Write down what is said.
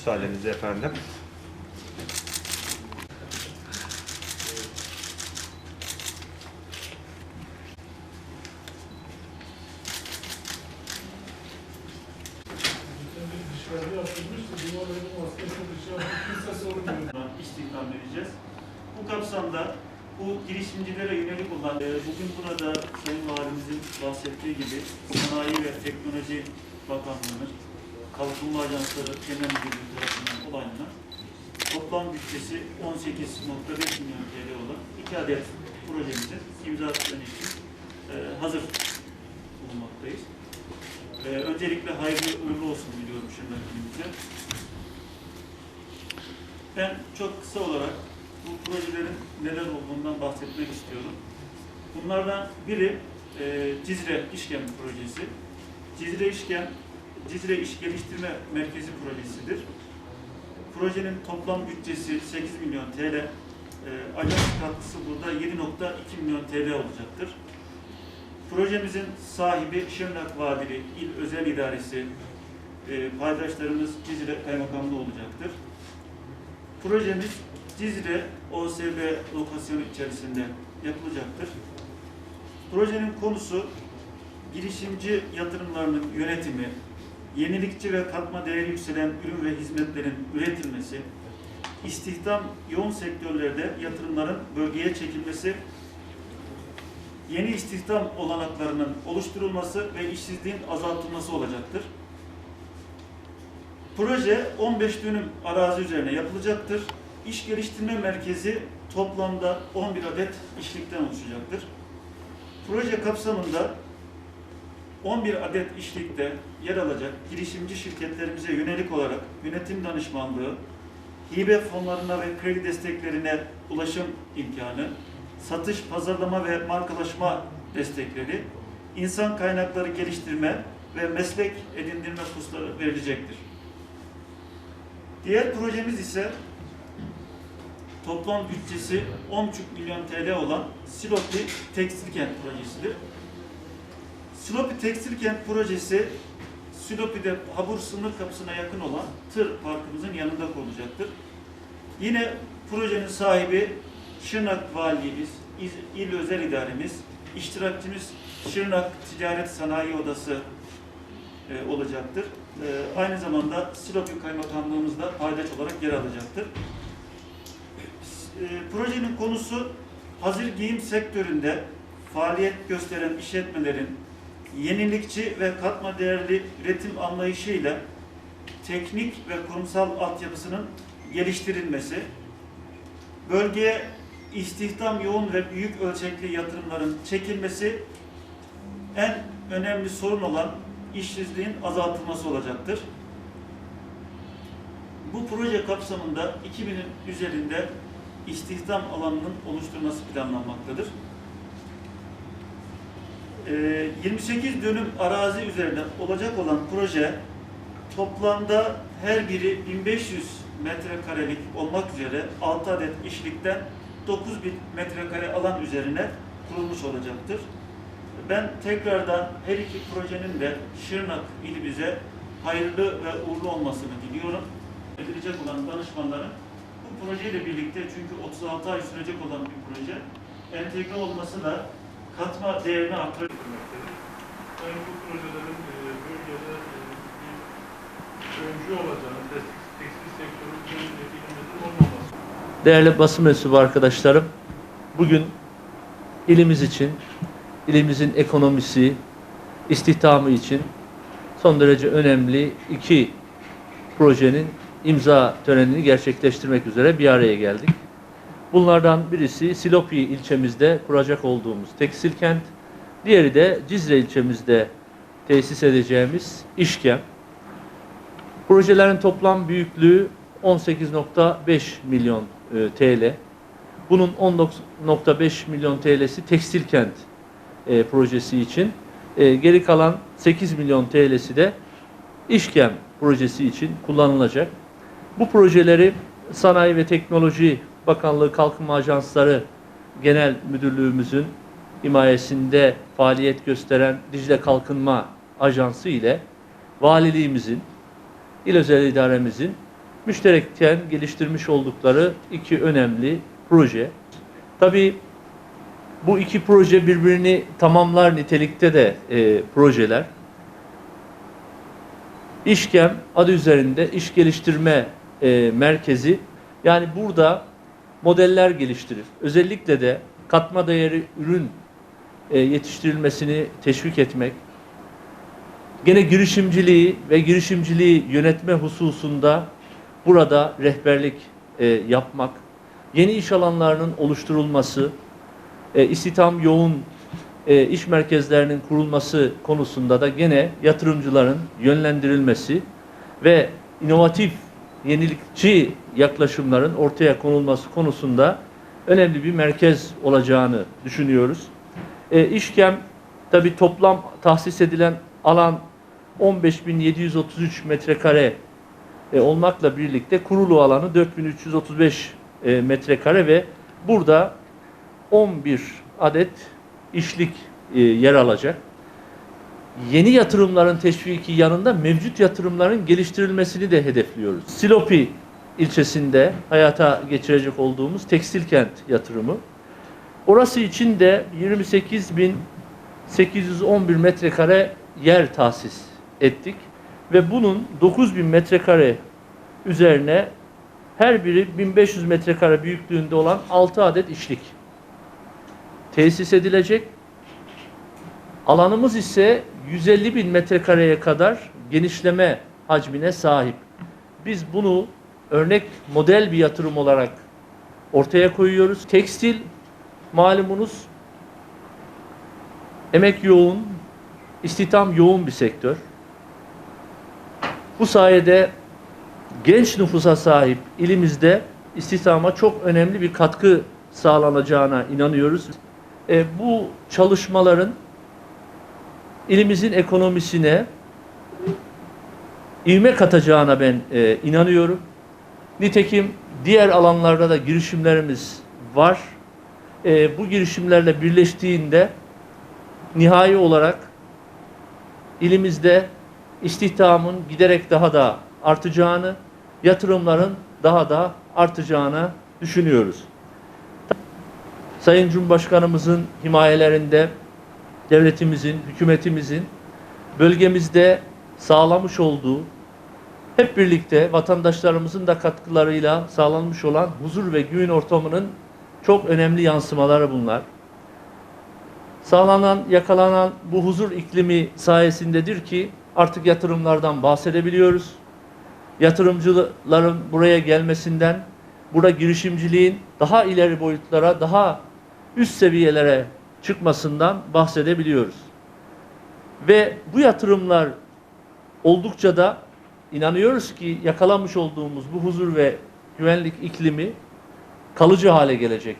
Müsaadenizle efendim. İstihdam vereceğiz. Bu kapsamda bu girişimcilere yönelik olan, e, bugün burada Sayın Valimizin bahsettiği gibi Sanayi ve Teknoloji Bakanlığı'nın Kalkınma Ajansları Genel Müdürlüğü tarafından onaylanan toplam bütçesi 18.5 milyon TL olan iki adet projemizin imza töreni için e, hazır bulunmaktayız. E, öncelikle hayırlı uğurlu olsun diliyorum şirketimize. Ben çok kısa olarak bu projelerin neler olduğundan bahsetmek istiyorum. Bunlardan biri e, Cizre İşkem projesi. Cizre İşkem, Cizre İş Geliştirme Merkezi projesidir. Projenin toplam bütçesi 8 milyon TL. E, ajans katkısı burada 7.2 milyon TL olacaktır. Projemizin sahibi Şırnak Vadili İl Özel İdaresi, e, paydaşlarımız Cizre Kaymakamlığı olacaktır. Projemiz Cizre OSB lokasyonu içerisinde yapılacaktır. Projenin konusu girişimci yatırımlarının yönetimi, yenilikçi ve katma değeri yükselen ürün ve hizmetlerin üretilmesi, istihdam yoğun sektörlerde yatırımların bölgeye çekilmesi, yeni istihdam olanaklarının oluşturulması ve işsizliğin azaltılması olacaktır. Proje 15 dönüm arazi üzerine yapılacaktır. İş geliştirme merkezi toplamda 11 adet işlikten oluşacaktır. Proje kapsamında 11 adet işlikte yer alacak girişimci şirketlerimize yönelik olarak yönetim danışmanlığı, hibe fonlarına ve kredi desteklerine ulaşım imkanı, satış, pazarlama ve markalaşma destekleri, insan kaynakları geliştirme ve meslek edindirme kursları verilecektir. Diğer projemiz ise toplam bütçesi 10,5 milyon TL olan Silopi Tekstil Kent projesidir. Silopi Tekstil Kent projesi Silopi'de Habur sınır kapısına yakın olan tır parkımızın yanında kurulacaktır. Yine projenin sahibi Şırnak Valiliğimiz, İl- İl Özel İdaremiz, iştirakçımız Şırnak Ticaret Sanayi Odası e, olacaktır. E, aynı zamanda Silopi Kaymakamlığımızda paydaş olarak yer alacaktır. E, projenin konusu hazır giyim sektöründe faaliyet gösteren işletmelerin yenilikçi ve katma değerli üretim anlayışıyla teknik ve kurumsal altyapısının geliştirilmesi, bölgeye istihdam yoğun ve büyük ölçekli yatırımların çekilmesi en önemli sorun olan işsizliğin azaltılması olacaktır. Bu proje kapsamında 2000'in üzerinde istihdam alanının oluşturulması planlanmaktadır. Ee, 28 dönüm arazi üzerinde olacak olan proje toplamda her biri 1500 metrekarelik olmak üzere 6 adet işlikten 9000 metrekare alan üzerine kurulmuş olacaktır. Ben tekrardan her iki projenin de Şırnak ilimize hayırlı ve uğurlu olmasını diliyorum. Edilecek olan danışmanların bu projeyle birlikte çünkü 36 ay sürecek olan bir proje entegre olması da katma değerini artırır. Yani bu projelerin e, bölgede e, bir öncü olacağını, tekstil, tekstil sektörü ilimizin olmaması. Değerli basın mensubu arkadaşlarım, bugün ilimiz için, ilimizin ekonomisi, istihdamı için son derece önemli iki projenin imza törenini gerçekleştirmek üzere bir araya geldik. Bunlardan birisi Silopi ilçemizde kuracak olduğumuz tekstil kent, diğeri de Cizre ilçemizde tesis edeceğimiz işkem. Projelerin toplam büyüklüğü 18.5 milyon e, TL. Bunun 10.5 milyon TL'si tekstil kent e, projesi için. E, geri kalan 8 milyon TL'si de işkem projesi için kullanılacak. Bu projeleri Sanayi ve Teknoloji Bakanlığı Kalkınma Ajansları Genel Müdürlüğümüzün himayesinde faaliyet gösteren Dicle Kalkınma Ajansı ile valiliğimizin, il özel idaremizin müşterekten geliştirmiş oldukları iki önemli proje. Tabii bu iki proje birbirini tamamlar nitelikte de e, projeler. İşkem adı üzerinde iş geliştirme e, merkezi. Yani burada modeller geliştirir. Özellikle de katma değeri ürün yetiştirilmesini teşvik etmek. Gene girişimciliği ve girişimciliği yönetme hususunda burada rehberlik e, yapmak, yeni iş alanlarının oluşturulması, e, istihdam yoğun e, iş merkezlerinin kurulması konusunda da gene yatırımcıların yönlendirilmesi ve inovatif, yenilikçi yaklaşımların ortaya konulması konusunda önemli bir merkez olacağını düşünüyoruz. E, İşkem tabi toplam tahsis edilen alan 15.733 metrekare e, olmakla birlikte kurulu alanı 4335 e, metrekare ve burada 11 adet işlik e, yer alacak. Yeni yatırımların teşviki yanında mevcut yatırımların geliştirilmesini de hedefliyoruz. Silopi ilçesinde hayata geçirecek olduğumuz tekstil kent yatırımı. Orası için de 28.811 metrekare yer tahsis ettik ve bunun 9000 metrekare üzerine her biri 1500 metrekare büyüklüğünde olan 6 adet işlik tesis edilecek. Alanımız ise 150 bin metrekareye kadar genişleme hacmine sahip. Biz bunu örnek model bir yatırım olarak ortaya koyuyoruz. Tekstil malumunuz emek yoğun, istihdam yoğun bir sektör. Bu sayede genç nüfusa sahip ilimizde istihdama çok önemli bir katkı sağlanacağına inanıyoruz. E, bu çalışmaların ilimizin ekonomisine ivme katacağına ben e, inanıyorum. Nitekim diğer alanlarda da girişimlerimiz var. E, bu girişimlerle birleştiğinde nihai olarak ilimizde istihdamın giderek daha da artacağını, yatırımların daha da artacağını düşünüyoruz. Sayın Cumhurbaşkanımızın himayelerinde devletimizin, hükümetimizin bölgemizde sağlamış olduğu hep birlikte vatandaşlarımızın da katkılarıyla sağlanmış olan huzur ve güven ortamının çok önemli yansımaları bunlar. Sağlanan, yakalanan bu huzur iklimi sayesindedir ki artık yatırımlardan bahsedebiliyoruz. Yatırımcıların buraya gelmesinden, burada girişimciliğin daha ileri boyutlara, daha üst seviyelere çıkmasından bahsedebiliyoruz. Ve bu yatırımlar oldukça da inanıyoruz ki yakalamış olduğumuz bu huzur ve güvenlik iklimi kalıcı hale gelecek.